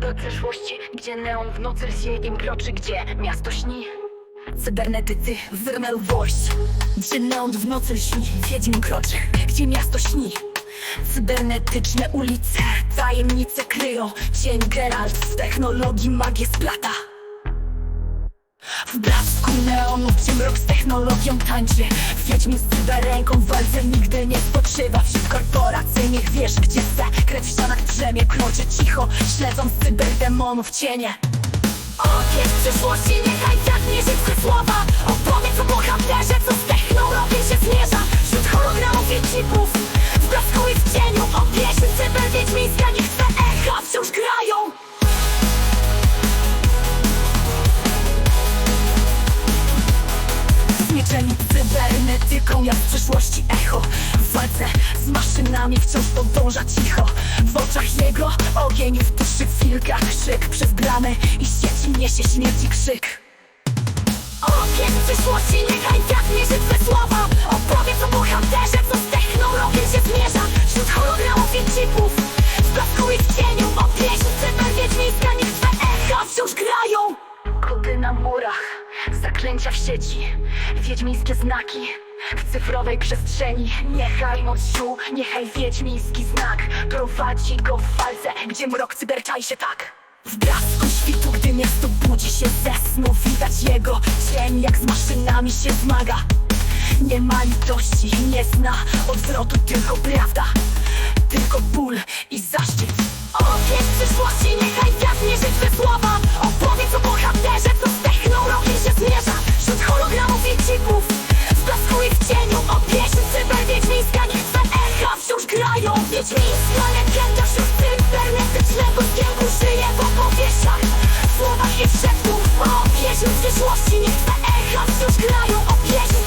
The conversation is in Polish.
do przyszłości Gdzie neon w nocy lsie im kroczy Gdzie miasto śni. Cybernetycy wyrumiał włość Gdzie neon w nocy lsi Wiedźmin kroczy Gdzie miasto śni. Cybernetyczne ulice Tajemnice kryją Cień Geralt z technologii magię splata. W blasku neonów, gdzie mrok z technologią tańczy Wiedźmin z cyberręką w walce nigdy nie spoczywa Wśród korporacyjnych wiesz, gdzie sekret w ścianach drzemie. Kroczy cicho, śledząc cyberdemonów cienie. Ogień przyszłości, niechaj wiatr nieżywe słowa. Opowiedz o bohaterze, co z technologią się zmierza. Wśród hologramów i chipów W blasku i w cieniu. O pieśń cyberwiedźmińska, niech twe echa wciąż grają. Zmieczeni cybernetyką jak w przyszłości echo z maszynami wciąż podąża cicho. W oczach jego ogień, w duszy wilka krzyk Przez bramy i sieci niesie śmierci krzyk. Ogień przyszłości, niechaj wiatr mierzy słowa. Opowiedz o bohaterze, co z technologią się zmierza. Wśród hologramów i chipów W blasku i w cieniu O pieśń cyberwiedźmińska, niech twe echa wciąż grają. Kody na murach, zaklęcia w sieci. Wiedźmińskie znaki w cyfrowej przestrzeni Niechaj moc ziół, niechaj wiedźmiński znak. Prowadzi go w walce, gdzie mrok cyberczai się tak. W blasku świtu, gdy miasto budzi się ze snu Widać jego cień, jak z maszynami się zmaga. Nie ma litości, nie zna odwrotu, tylko prawda. Tylko ból Wiedźmi istna legenda Wszyscy cybernetyczne boskiem użyje w opowieściach W słowach i wszechów o pieśni przyszłości Nie chce echa wciąż grają o pieśni